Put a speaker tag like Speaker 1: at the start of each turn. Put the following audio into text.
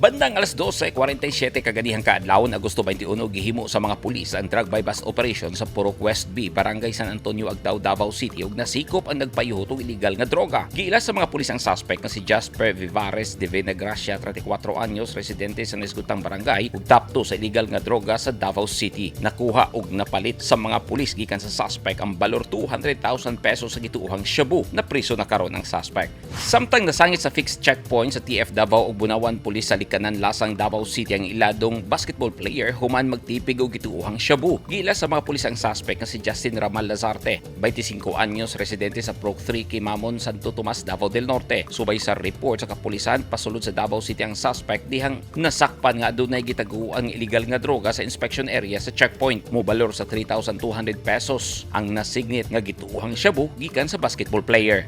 Speaker 1: Bandang alas 12.47 kaganihang kaadlaw Agosto 21 gihimo sa mga pulis ang drug by bust operation sa Purok West B, Barangay San Antonio, Agdao, Davao City ug nasikop ang nagpayuhot og illegal nga droga. Giila sa mga pulis ang suspect nga si Jasper Vivares de Venegracia, 34 anyos, residente sa Nesgutang Barangay ug 2 sa illegal nga droga sa Davao City. Nakuha og napalit sa mga pulis gikan sa suspect ang balor 200,000 pesos sa gituohang shabu na priso na karon ang suspect. Samtang nasangit sa fixed checkpoint sa TF Davao ug Bunawan Pulis sa Likanan Lasang Davao City ang iladong basketball player human magtipig og gituohang shabu. Gila sa mga pulis ang suspect nga si Justin Ramal Lazarte, 25 anyos, residente sa Proc 3 Kimamon, Santo Tomas, Davao del Norte. Subay sa report sa kapulisan pasulod sa Davao City ang suspect dihang nasakpan nga adunay gitagu ang illegal nga droga sa inspection area sa checkpoint. Mobalor sa 3,200 pesos ang nasignit nga gituohang shabu gikan sa basketball player.